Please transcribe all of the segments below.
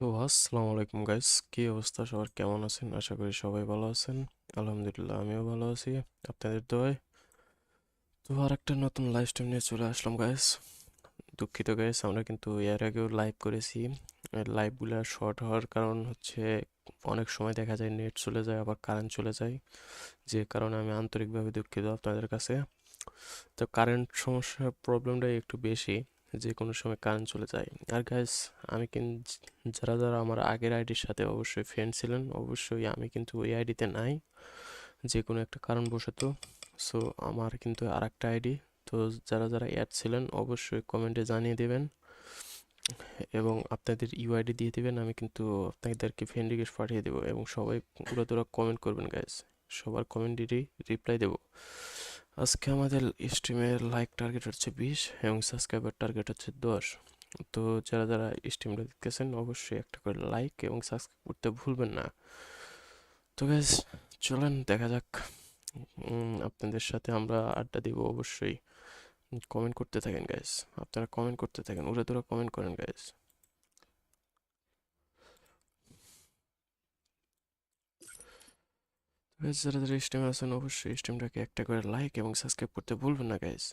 তো আসসালামু আলাইকুম গাইস কি অবস্থা? সবার কেমন আছেন? আশা করি সবাই ভালো আছেন। আলহামদুলিল্লাহ, আমিও ভালো আছি। আপনাদের দোয়ায়? তো আর একটা নতুন লাইভ স্ট্রিম নিয়ে চলে আসলাম গাইস দুঃখিত গাইস আমরা কিন্তু এর আগেও লাইভ করেছি। লাইভগুলো শর্ট হওয়ার কারণ হচ্ছে অনেক সময় দেখা যায় নেট চলে যায়, আবার কারেন্ট চলে যায়। যে কারণে আমি আন্তরিকভাবে দুঃখিত আপনাদের কাছে। তো কারেন্ট সমস্যার প্রবলেমটাই একটু বেশি। যে কোনো সময় কারেন্ট চলে যায়। আর গাইস আমি কিন্তু যারা যারা আমার আগের আইডির সাথে অবশ্যই ফ্রেন্ড ছিলেন, অবশ্যই আমি কিন্তু ওই আইডিতে নাই। যে কোনো একটা কারণবশত। সো আমার কিন্তু আর একটা আইডি তো যারা যারা অ্যাড ছিলেন, অবশ্যই কমেন্টে জানিয়ে দেবেন। এবং আপনাদের ইউআইডি দিয়ে দেবেন, আমি কিন্তু আপনাদেরকে ফ্রেন্ড রিকোয়েস্ট পাঠিয়ে দেবো। এবং সবাই পুরো তোরা কমেন্ট করবেন গাইস সবার কমেন্টেরই রিপ্লাই দেবো। আজকে আমাদের স্ট্রিমের লাইক টার্গেট হচ্ছে বিশ এবং সাবস্ক্রাইবার টার্গেট হচ্ছে দশ। তো যারা যারা স্ট্রিমটা দেখতেছেন, অবশ্যই একটা করে লাইক এবং সাবস্ক্রাইব করতে ভুলবেন না। তো গ্যাস চলেন, দেখা যাক। আপনাদের সাথে আমরা আড্ডা দিব অবশ্যই। কমেন্ট করতে থাকেন গ্যাস আপনারা কমেন্ট করতে থাকেন ওরা তোরা কমেন্ট করেন গ্যাস যারা যারা স্ট্রিমে আছেন, অবশ্যই স্ট্রিমটাকে একটা করে লাইক এবং সাবস্ক্রাইব করতে ভুলবেন না গাইজ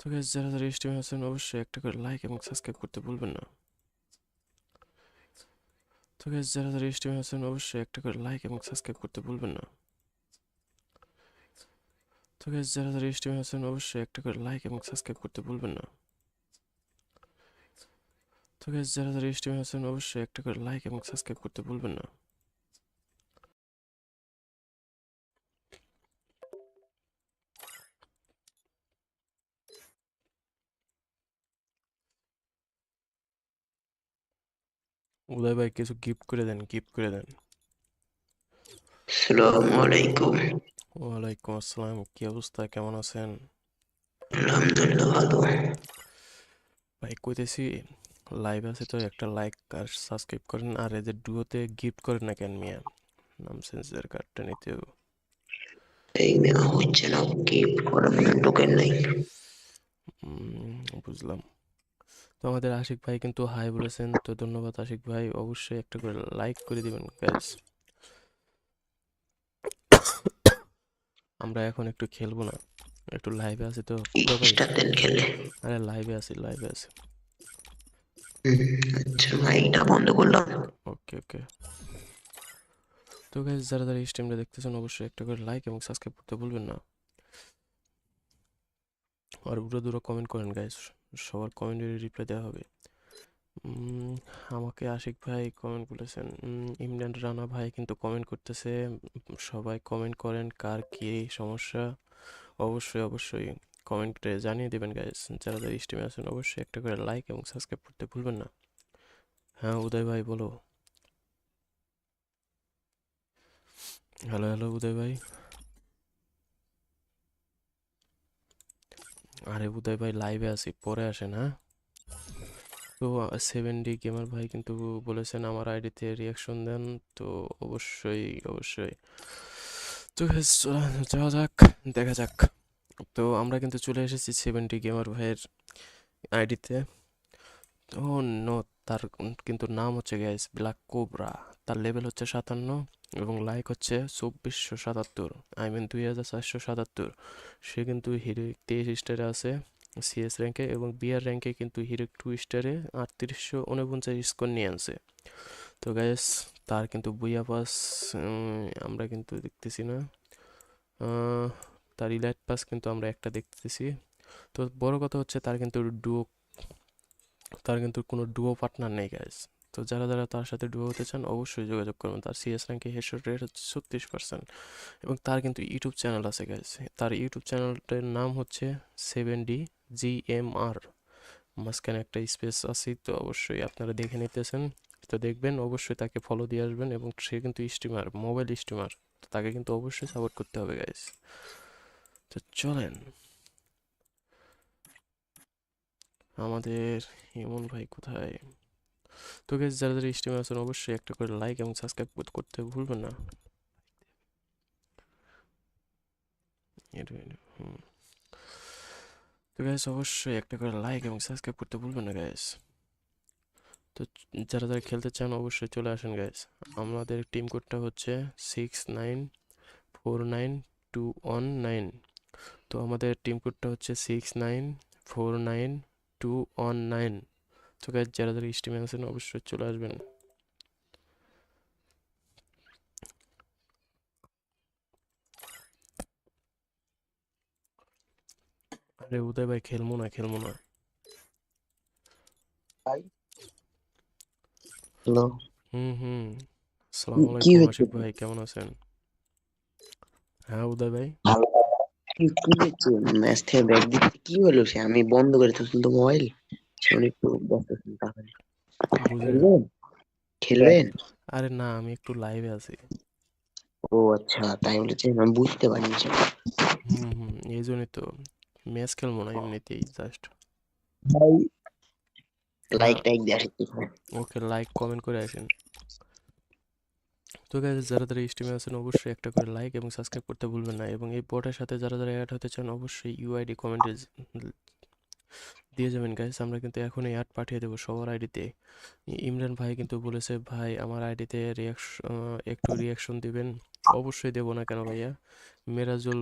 তো গাইজ যারা যারা স্ট্রিমে আছেন, অবশ্যই একটা করে লাইক এবং সাবস্ক্রাইব করতে ভুলবেন না। তো গাইজ যারা যারা স্ট্রিমে আছেন, অবশ্যই একটা করে লাইক এবং সাবস্ক্রাইব করতে ভুলবেন না। তো গাইজ যারা যারা স্ট্রিমে আছেন, অবশ্যই একটা করে লাইক এবং সাবস্ক্রাইব করতে ভুলবেন না। তো গাইজ যারা যারা স্ট্রিমে আছেন অবশ্যই একটা করে লাইক এবং সাবস্ক্রাইব করতে ভুলবেন না। উদয় ভাই কিছু গিফট করে দেন গিফট করে দেন। আসসালামু আলাইকুম। ওয়ালাইকুম আসসালাম কি অবস্থা? কেমন আছেন? আলহামদুলিল্লাহ ভালো। ভাই কইতেছি লাইভ আছে তো একটা লাইক আর সাবস্ক্রাইব করেন। আর এদের ডুয়োতে গিফট করেন না কেন মিয়া? নাম সেন্সের কার্ডটা নিতে এই মেয়া হচ্ছে না কি করার মানে টোকেন নাই। বুঝলাম। তো আমাদের আশিক ভাই কিন্তু হাই বলেছেন তো ধন্যবাদ আশিক ভাই। অবশ্যই একটা করে লাইক করে দিবেন গাইস আমরা এখন একটু খেলব না। একটু লাইভে আছি তো। আরে লাইভে আছি লাইভে আছি। ওকে ওকে তো গাইস যারা যারা স্ট্রিমটা দেখতেছেন, অবশ্যই একটা করে লাইক এবং সাবস্ক্রাইব করতে ভুলবেন না। আর উড়ো দুটো কমেন্ট করেন গাইস সবার কমেন্টের রিপ্লাই দেওয়া হবে। আমাকে আশিক ভাই কমেন্ট করেছেন ইমরান রানা ভাই কিন্তু কমেন্ট করতেছে। সবাই কমেন্ট করেন, কার কি সমস্যা? অবশ্যই অবশ্যই। কমেন্টে জানিয়ে দেবেন গাইস যারা যারা স্ট্রিমে আছেন, অবশ্যই একটা করে লাইক এবং সাবস্ক্রাইব করতে ভুলবেন না। হ্যাঁ উদয় ভাই, বলো। হ্যালো হ্যালো উদয় ভাই। আরে, উদয় ভাই লাইভে আছি, পরে আসেন হ্যাঁ? তো সেভেন ডি গেমার ভাই কিন্তু বলেছেন, আমার আইডিতে রিয়াকশন দেন, তো অবশ্যই অবশ্যই। তো যাওয়া যাক, দেখা যাক। তো আমরা কিন্তু চলে এসেছি সেভেন ডি গেমার ভাইয়ের আইডিতে। তো নো, তার কিন্তু নাম হচ্ছে গ্যাস ব্ল্যাক কোবরা তার লেভেল হচ্ছে সাতান্ন এবং লাইক হচ্ছে চব্বিশশো সাতাত্তর। আই মিন দুই হাজার চারশো সাতাত্তর। সে কিন্তু হিরো তেইশ স্টারে আছে সিএস র্যাঙ্কে এবং বিআর র্যাঙ্কে কিন্তু হিরো টু স্টারে আটত্রিশশো উনপঞ্চাশ স্কোর নিয়ে আনছে। তো গ্যাস তার কিন্তু বুইয়া পাস আমরা কিন্তু দেখতেছি না। তার ইলাইট পাস কিন্তু আমরা একটা দেখতেছি। তো বড় কথা হচ্ছে তার কিন্তু ডুও তার কিন্তু কোনো ডুও পার্টনার নেই গ্যাস তো যারা যারা তার সাথে ডুয়ো হতে চান, অবশ্যই যোগাযোগ করবেন। তার সিএস র্যাঙ্কে হেডশট রেট হচ্ছে ছত্রিশ পার্সেন্ট এবং তার কিন্তু ইউটিউব চ্যানেল আছে গ্যাস তার ইউটিউব চ্যানেলটার নাম হচ্ছে সেভেন ডি জি এম আর মাঝখানে একটা স্পেস আছে তো অবশ্যই আপনারা দেখে নিতেছেন। তো দেখবেন, অবশ্যই তাকে ফলো দিয়ে আসবেন এবং সে কিন্তু স্টিমার মোবাইল স্টিমার তাকে কিন্তু অবশ্যই সাপোর্ট করতে হবে গাইস তো চলেন। আমাদের ইমন ভাই কোথায়? তো গেস যারা যারা স্ট্রিমে আছেন, অবশ্যই একটা করে লাইক এবং সাবস্ক্রাইব করতে ভুলবেন না। তো গ্যাস অবশ্যই একটা করে লাইক এবং সাবস্ক্রাইব করতে ভুলবেন না গ্যাস তো যারা যারা খেলতে চান, অবশ্যই চলে আসেন গাইস আমাদের টিম কোডটা হচ্ছে six nine four nine two one nine তো আমাদের টিম কোডটা হচ্ছে six nine four nine two one nine তো গাইস যারা যারা স্টিমে আছেন অবশ্যই চলে আসবেন। আরে উদয় ভাই খেলব না খেলব না। Hello hmm hmm. আসসালামু আলাইকুম আশিক ভাই কেমন আছেন? হ্যাঁ উদয় ভাই। ভালো। কি হলো সে আমি বন্ধ করে তো তো মোবাইল একটু ব্যস্ত খেলবেন খেলবেন আরে না আমি একটু লাইভে আছি ও আচ্ছা তাই বলেছে আমি বুঝতে পারিনি। হুম এই জন্যই তো ম্যাচ খেলব না এমনিতেই জাস্ট লাইক টাইক দিয়ে আসে কি হয়? ওকে লাইক কমেন্ট করে আসেন তো গাইজ যারা যারা স্ট্রিমে আছেন অবশ্যই একটা করে লাইক এবং সাবস্ক্রাইব করতে ভুলবেন না এবং এই বটের সাথে যারা যারা অ্যাড হতে চান অবশ্যই ইউআইডি কমেন্টে দিয়ে যাবেন গাইজ আমরা কিন্তু এখনই অ্যাড পাঠিয়ে দেবো সবার আইডিতে ইমরান ভাই কিন্তু বলেছে ভাই আমার আইডিতে রিয়াকশন একটু রিয়াকশন দিবেন। অবশ্যই দেবো না কেন ভাইয়া? মেরাজুল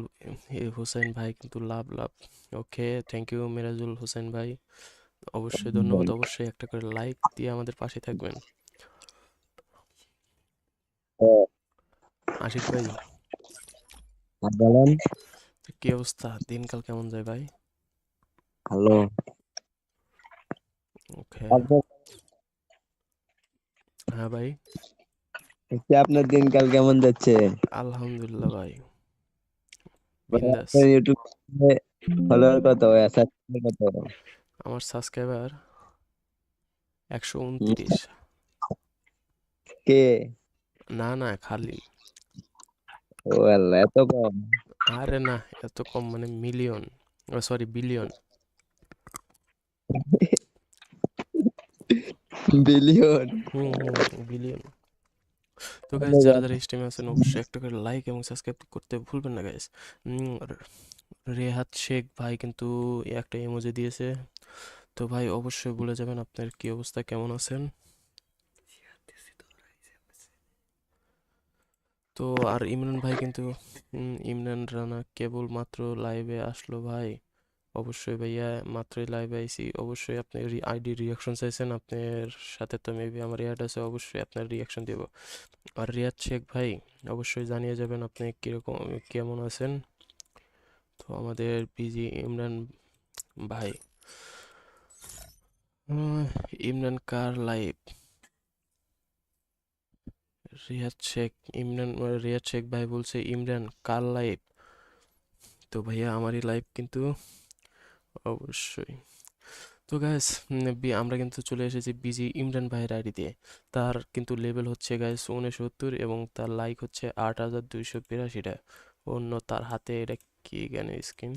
হোসেন ভাই কিন্তু love love. Okay thank you Merajul Hossain ভাই। অবশ্যই ধন্যবাদ অবশ্যই একটা করে লাইক দিয়ে আমাদের পাশে থাকবেন। আশিক ভাই। বলেন। কি অবস্থা? দিনকাল কেমন যায় ভাই? ওকে। হ্যাঁ ভাই। কি আপনার দিনকাল কেমন যাচ্ছে? আলহামদুলিল্লাহ ভাই। ইউটিউব ফলোয়ার কত কত? আমার সাবস্ক্রাইবার একশো উনত্রিশ। কে? না না খালি। ও আল্লাহ এত কম? আরে না এত কম মানে million. Sorry billion. Billion? Billion. তো গাইস যারা যারা স্ট্রিমে আছেন অবশ্যই একটা করে লাইক এবং সাবস্ক্রাইব করতে ভুলবেন না গাইস রেহাত শেখ ভাই কিন্তু একটা ইমোজি দিয়েছে। তো ভাই অবশ্যই বলে যাবেন আপনার কি অবস্থা কেমন আছেন? তো আর ইমরান ভাই কিন্তু ইমরান রানা কেবল মাত্র লাইভে আসলো ভাই। অবশ্যই ভাইয়া, মাত্রই লাইভে আইছি। অবশ্যই আপনি আইডি রিয়াকশন চাইছেন, আপনার সাথে তো মেবি আমার অ্যাড আছে, অবশ্যই আপনার রিয়াকশন দেব। আর রিয়াদ শেখ ভাই, অবশ্যই জানিয়ে যাবেন আপনি কীরকম, কেমন আছেন? তো আমাদের পিজি ইমরান ভাই ইমরান কার লাইভ রিয়াদ শেখ, ইমরান রিয়াদ শেখ ভাই বলছে, ইমরান, কার লাইভ তো ভাইয়া, আমারই লাইভ কিন্তু অবশ্যই। তো গ্যাস আমরা কিন্তু চলে এসেছি বিজি ইমরান ভাইয়ের আইডিতে তার কিন্তু লেভেল হচ্ছে গ্যাস উনসত্তর এবং তার লাইক হচ্ছে আট হাজার দুইশো বিরাশিটা। অন্য তার হাতে এটা কি জ্ঞান স্কিন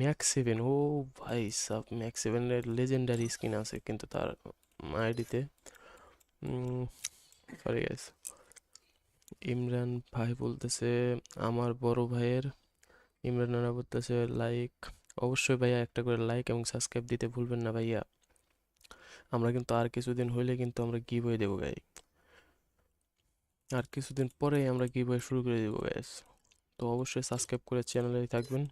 ম্যাক্স সেভেন ও ভাই সাব ম্যাক্স সেভেনের লেজেন্ডারি স্কিন আছে কিন্তু তার আইডিতে সরি গ্যাস ইমরান ভাই বলতেছে, আমার বড় ভাইয়ের ইমরান রানা বলতেছে লাইক অবশ্যই ভাইয়া একটা করে লাইক এবং সাবস্ক্রাইব দিতে ভুলবেন না ভাইয়া। আমরা কিন্তু আর কিছুদিন হইলে কিন্তু আমরা গিভওয়ে দেবো গাই আর কিছুদিন পরেই আমরা গিভওয়ে শুরু করে দেবো গাইস তো অবশ্যই সাবস্ক্রাইব করে চ্যানেলেই থাকবেন।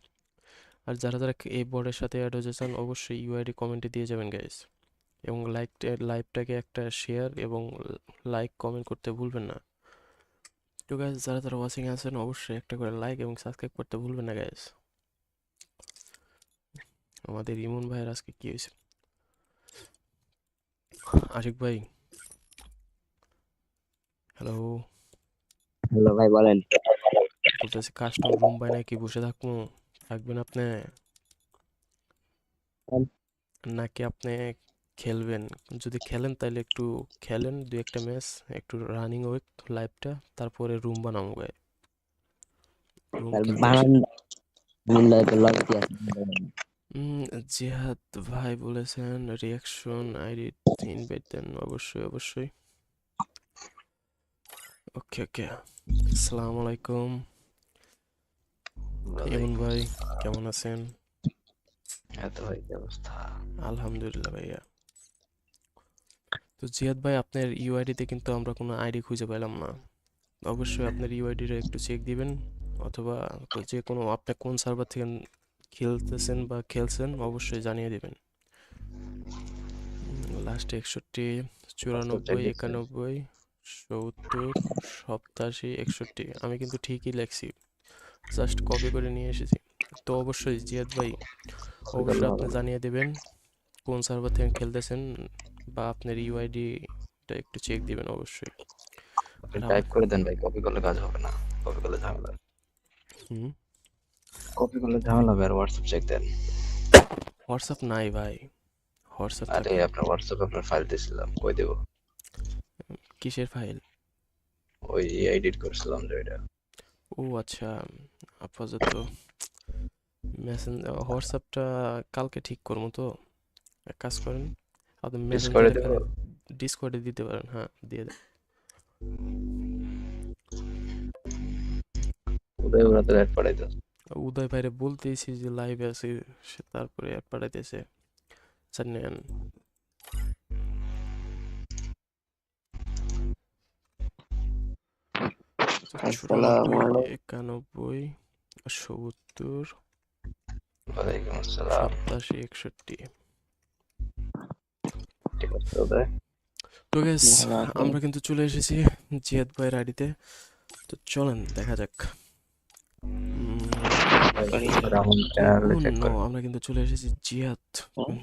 আর যারা যারা এই বোর্ডের সাথে অ্যাড হতে চান অবশ্যই ইউআইডি কমেন্টে দিয়ে যাবেন গাইস এবং লাইক লাইভটাকে একটা শেয়ার এবং লাইক কমেন্ট করতে ভুলবেন না। তো গাইস যারা যারা ওয়াচিং আছেন অবশ্যই একটা করে লাইক এবং সাবস্ক্রাইব করতে ভুলবেন না গাইস আমাদের ইমন ভাইয়ের আজকে কি হয়েছে? আশিক ভাই। হ্যালো হ্যালো ভাই বলেন। বলতেছি কাস্টম রুম পাই নাকি বসে থাকব? থাকবেন আপনি? নাকি আপনি খেলবেন। যদি খেলেন তাহলে একটু খেলেন দু একটা ম্যাচ একটু রানিং উইক লাইভটা তারপরে রুম বানাবো গায়ে জিহাদ ভাই বলেছেন রিয়াকশন আইডি ইনভাইট দেন অবশ্যই অবশ্যই। ওকে ওকে আসসালামু আলাইকুম। ইমন ভাই কেমন আছেন? এত ভাই অবস্থা? আলহামদুলিল্লাহ ভাইয়া। তো জিয়াদ ভাই আপনার ইউআইডিতে কিন্তু আমরা কোনো আইডি খুঁজে পেলাম না। অবশ্যই আপনার ইউআইডিটা একটু চেক দিবেন অথবা যে কোনো আপনি কোন সার্ভার থেকে খেলতেছেন বা খেলছেন অবশ্যই জানিয়ে দেবেন। লাস্টে একষট্টি চুরানব্বই একানব্বই সত্তর সপ্তাশি একষট্টি। আমি কিন্তু ঠিকই লেখছি। জাস্ট কপি করে নিয়ে এসেছি। তো অবশ্যই জিয়াদ ভাই অবশ্যই আপনি জানিয়ে দেবেন কোন সার্ভার থেকে খেলতেছেন বা আপনার ইউআইডিটা একটু চেক দিবেন অবশ্যই। টাইপ করে দেন ভাই কপি করলে কাজ হবে না। কপি করলে ঝামেলা। হুম? কপি করলে ঝামেলা হবে আর হোয়াটসঅ্যাপ চেক দেন। হোয়াটসঅ্যাপ নাই ভাই। হোয়াটসঅ্যাপ আরে আপনার হোয়াটসঅ্যাপ আপনার ফাইল দিয়েছিলাম কই দেবো? কিসের ফাইল ওই এডিট করছিলাম যে এটা ও আচ্ছা আপাতত মেসেঞ্জ হোয়াটসঅ্যাপটা কালকে ঠিক করব তো। এক কাজ করেন আপনি এ ডিসকর্ডে দিতে পারেন। হ্যাঁ দিয়ে দেন। উদয় ওরা অ্যাড পাঠাইতে উদয় ভাইরে বলতেছি যে লাইভে আছি সে তারপরে অ্যাড পাঠাইতেছে। আচ্ছা নেন। আলাইকুম। একানব্বই সত্তর। সাতাশি একষট্টি। ঠিক আছে উদয় তো আছেন? আমরা কিন্তু চলে এসেছি জিয়াদ ভাইয়ের আইডিতে তো চলেন দেখা যাক। আমরা কিন্তু চলে এসেছি জিয়াদ হুম?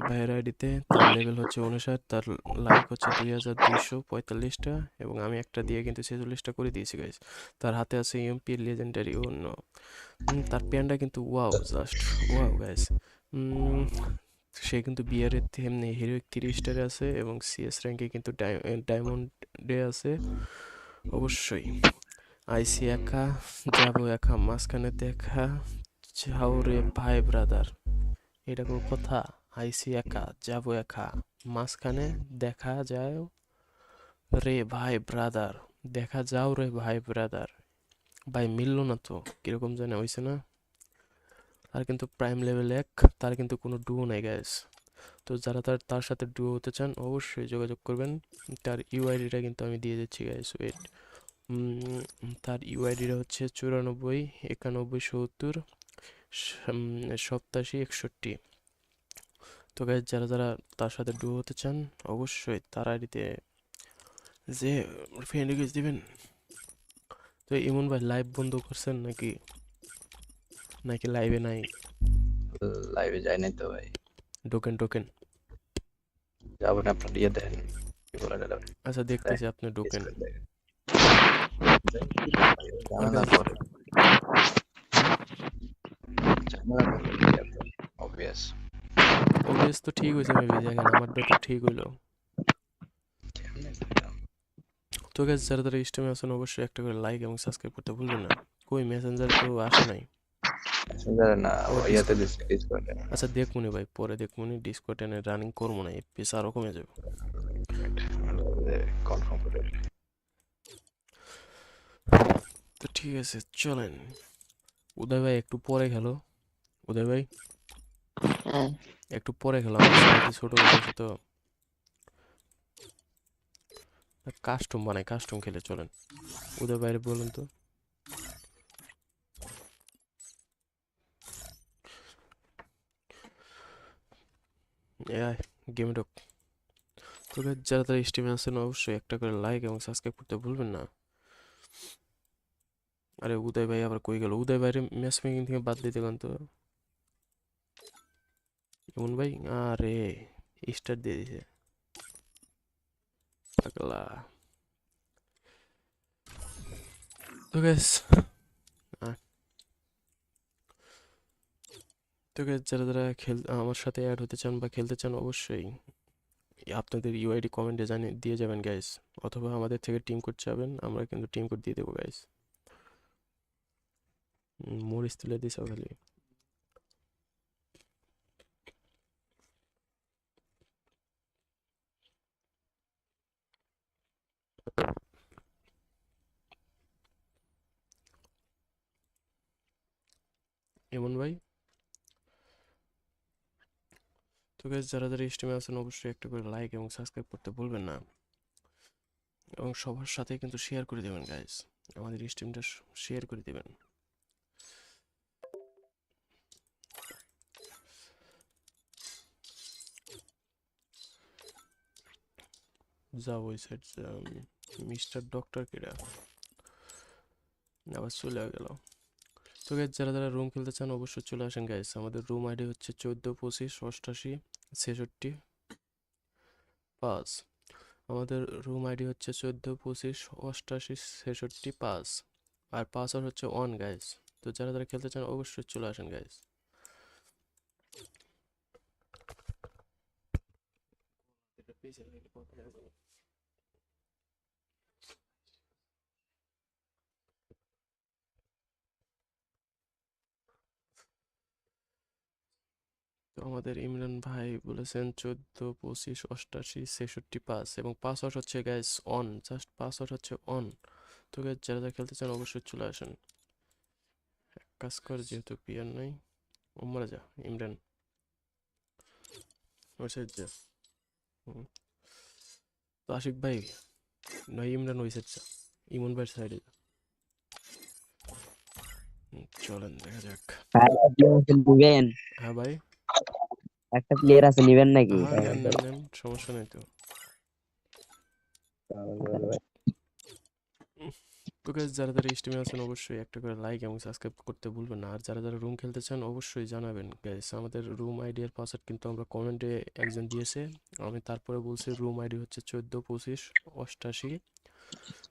ভাইয়ের আইডিতে তার লেভেল হচ্ছে উনষাট তার লাইক হচ্ছে দুই হাজার দুইশো পঁয়তাল্লিশটা এবং আমি একটা দিয়ে কিন্তু ছেচল্লিশটা করে দিয়েছি গাইজ তার হাতে আছে এমপি লেজেন্ডারি অন্য। তার প্যান্ডটা কিন্তু ওয়াও জাস্ট ওয়াও গাইজ সে কিন্তু বিয়ারের তেমনি হিরোইক থ্রি স্টারে আছে এবং সিএস র্যাঙ্কে কিন্তু ডায়মন্ডে আছে। অবশ্যই। আইসি একা যাব একা মাঝখানে দেখা যাও রে ভাই ব্রাদার এটা কোনো কথা। আইসি একা যাব একা মাঝখানে দেখা যায় রে ভাই ব্রাদার দেখা যাও রে ভাই ব্রাদার ভাই মিললো না তো, কীরকম জানে হয়েছে না? তার কিন্তু প্রাইম লেভেল এক, তার কিন্তু কোনো ডুও নাই গ্যাস তো যারা তার তার সাথে ডুও হতে চান, অবশ্যই যোগাযোগ করবেন। তার ইউআইডিটা কিন্তু আমি দিয়ে দিচ্ছি গ্যাস ওয়েট তার ইউআইডিটা হচ্ছে চুরানব্বই, একানব্বই, সত্তর সপ্তাশি, একষট্টি। তো গাইজ যারা যারা তার সাথে ডুও হতে চান, অবশ্যই তার আইডিতে যে ফ্রেন্ড রিকোয়েস্ট দিবেন। তো ইমন ভাই লাইভ বন্ধ করছেন নাকি? নাকি লাইভে নাই লাইভে যাই নাই তো ভাই টোকেন টোকেন যাবেন আপনার ইয়ে দেন কি বলে এটা আচ্ছা দেখতেছি আপনি টোকেন Discord দেখেন। ঝামেলা করে ঝামেলা করে অবভিয়াস ওবিএস তো ঠিক হয়েছে মেবি দেখেন আমারটা তো ঠিক হইল তো গাইজ যারা যারা স্টেমে আছেন অবশ্যই একটা করে লাইক এবং সাবস্ক্রাইব করতে ভুলবেন না কই মেসেঞ্জার তো আসে নাই না ইয়াতে ডিসকার্ডে আচ্ছা দেখমুনি ভাই পরে ডিসকো রানিং করব না এফপিএস আরও কমে যাবে। কনফার্ম করে তো ঠিক আছে চলেন। উদয় ভাই একটু পরে খেলো। উদয় ভাই হ্যাঁ। একটু পরে খেলো আমার ছোট তো। কাস্টম বানাই কাস্টম খেলে চলেন। উদয় বাইরে বলুন তো। গেমে ঢোক তো যারা তারা স্ট্রিমে আছেন অবশ্যই একটা করে লাইক এবং সাবস্ক্রাইব করতে ভুলবেন না। আরে উদয় ভাই আবার কই গেল? উদয় ভাইয়ের ম্যাচ মেকিং থেকে বাদ দিতে গান তো। ইমন ভাই? আরে স্টার্ট দিয়ে দিছে। পাগলা। তো গ্যাস গ্যাস যারা যারা খেল, আমার সাথে অ্যাড হতে চান বা খেলতে চান অবশ্যই আপনাদের ইউআইডি কমেন্টে জানিয়ে, দিয়ে যাবেন গাইস অথবা আমাদের থেকে টিম কোড চাবেন, আমরা কিন্তু টিম কোড দিয়ে দেবো গাইস মরিচ তুলে দিছ খালি এমন ভাই? তো গাইস যারা যারা স্ট্রিমে আছেন, অবশ্যই একটা করে লাইক এবং সাবস্ক্রাইব করতে ভুলবেন না। এবং সবার সাথে কিন্তু শেয়ার করে দেবেন গাইস আমাদের স্ট্রিমটা শেয়ার করে দেবেন। যাও ওই সাইড মিস্টার ডক্টর কেডা? আবার চলে গেল। তো গাইজ যারা যারা রুম খেলতে চান অবশ্যই চলে আসেন গাইজ আমাদের রুম আইডি হচ্ছে চোদ্দ, পঁচিশ, অষ্টাশি, ছেষট্টি, পাঁচ। আমাদের রুম আইডি হচ্ছে চোদ্দ, পঁচিশ, অষ্টাশি, ছেষট্টি, পাঁচ। আর পাসওয়ার্ড হচ্ছে অন গাইজ তো যারা যারা খেলতে চান অবশ্যই চলে আসেন গাইস তো আমাদের ইমরান ভাই বলেছেন চোদ্দ পঁচিশ অষ্টাশি ছেষট্টি পাস এবং পাসওয়ার্ড হচ্ছে গাইস অন জাস্ট পাসওয়ার্ড হচ্ছে অন তো গ্যাস যারা যারা খেলতে চান অবশ্যই চলে আসেন। এক কাজ কর যেহেতু পিয়ার নাই ওমরা যা ইমরান। যা। তো আশিক ভাই নয় ইমরান ওই সাইড যা ইমন ভাইয়ের সাইডে যা। চলেন দেখা যাক। হ্যাঁ ভাই। একটা প্লেয়ার আছে নিবেন নাকি? হ্যাঁ সমস্যা নেই তো। তো গাইস যারা যারা স্ট্রিমে আছেন অবশ্যই একটা করে লাইক এবং সাবস্ক্রাইব করতে ভুলবেন না। আর যারা যারা রুম খেলতে চান অবশ্যই জানাবেন গাইস আমাদের রুম আইডি এর পাসওয়ার্ড কিন্তু আমরা কমেন্টে একজন দিয়েছে। আমি তারপরে বলছি রুম আইডি হচ্ছে চোদ্দ পঁচিশ অষ্টাশি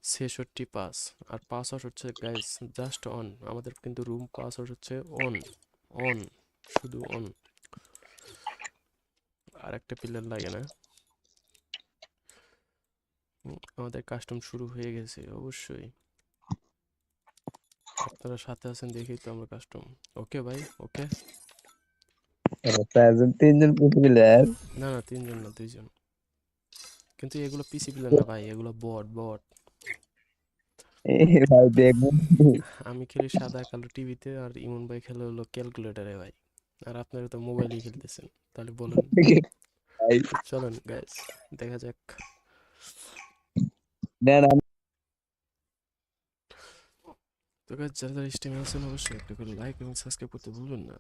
ছেষট্টি পাস আর পাসওয়ার্ড হচ্ছে গাইস জাস্ট অন আমাদের কিন্তু রুম পাসওয়ার্ড হচ্ছে অন অন শুধু অন আর একটা পিলার লাগে না? আমাদের কাস্টম শুরু হয়ে গেছে অবশ্যই। আপনারা সাথে আছেন দেখেই তো আমরা কাস্টম ওকে ভাই ওকে তিনজন প্লেয়ার না না তিনজন না দুইজন। কিন্তু এগুলো পিসি প্লেয়ার না ভাই এগুলো বট বট ভাই দেখুন। আমি খেলি সাদা কালো টিভিতে আর ইমন ভাই খেলে হলো ক্যালকুলেটারে ভাই। আর আপনারা তো মোবাইলেই খেলতেছেন তাহলে বলুন। চলেন গাইস দেখা যাক। দেন তো গাইস যারা যারা স্ট্রিমে আছেন অবশ্যই একটা করে লাইক এবং সাবস্ক্রাইব করতে ভুলবেন না।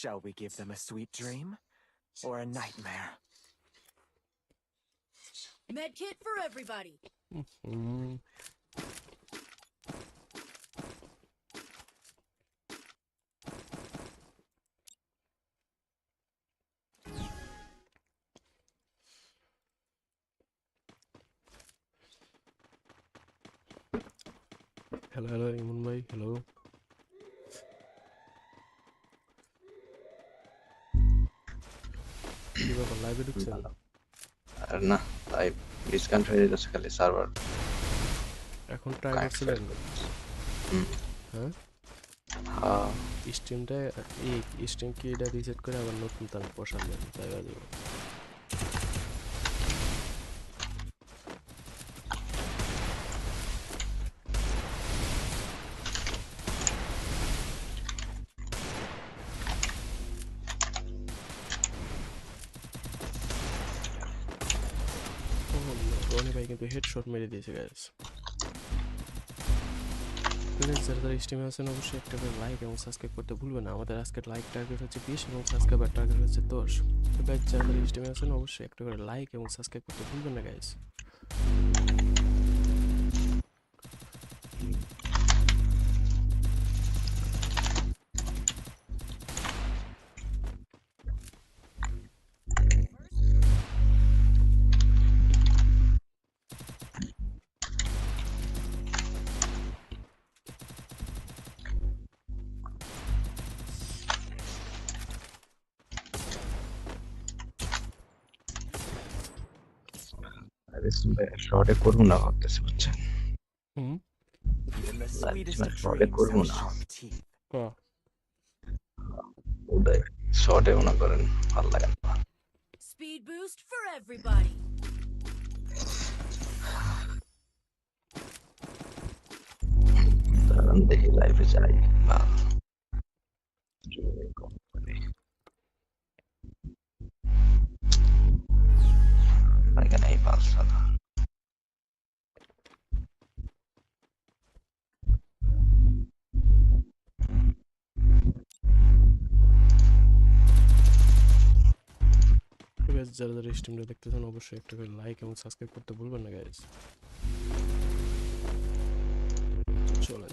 Shall we give them a sweet dream or a nightmare? Medkit for everybody. Hmm hello hello Emon ভাই হ্যালো কি ব্যাপার লাইভে ঢুকছেন আর না তাই ডিসকাউন্ট হয়ে যাচ্ছে খালি সার্ভার এখন ট্রাই করছিলেন হুম। হ্যাঁ। হ্যাঁ। স্ট্রিমটা এই স্ট্রিম কি এটা রিসেট করে আবার নতুন তার তাই বাজে রনি ভাই কিন্তু হেডশট মেরে দিয়েছে গাইস প্লিজ যারা যারা স্ট্রিমে আছেন, অবশ্যই একটা করে লাইক এবং সাবস্ক্রাইব করতে ভুলবেন না। আমাদের আজকের লাইক টার্গেট হচ্ছে বিশ এবং সাবস্ক্রাইবার টার্গেট হচ্ছে দশ। তো গাইজ যারা যারা স্ট্রিমে আছেন, অবশ্যই একটা করে লাইক এবং সাবস্ক্রাইব করতে ভুলবেন না গাইজ শর্টে করব না মানে না। করেন ভালো লাগে না। Speed দেখি লাইফে যাই। বা যারা যারা স্ট্রিমটা দেখতেছেন, অবশ্যই একটা করে লাইক এবং সাবস্ক্রাইব করতে ভুলবেন না গাইস চলেন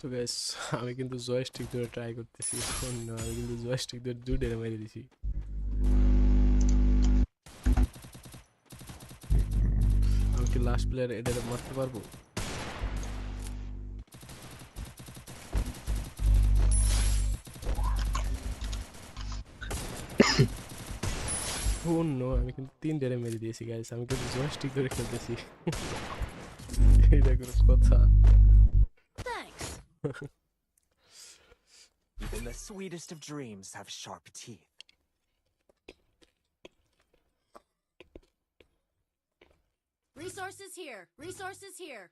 তো আমি কিন্তু জয়স্টিক ধরে ট্রাই করতেছি। অন্য আমি কিন্তু জয়স্টিক ধরে দুটো মেরে দিছি। কি লাস্ট প্লেয়ার এটা মারতে পারব অন্য আমি কিন্তু তিন ডেরে মেরে দিয়েছি গাইস আমি কিন্তু জয়স্টিক ধরে খেলতেছি এটা কোনো কথা Thanks. Even the sweetest of dreams have sharp teeth. Resources here. Resources here.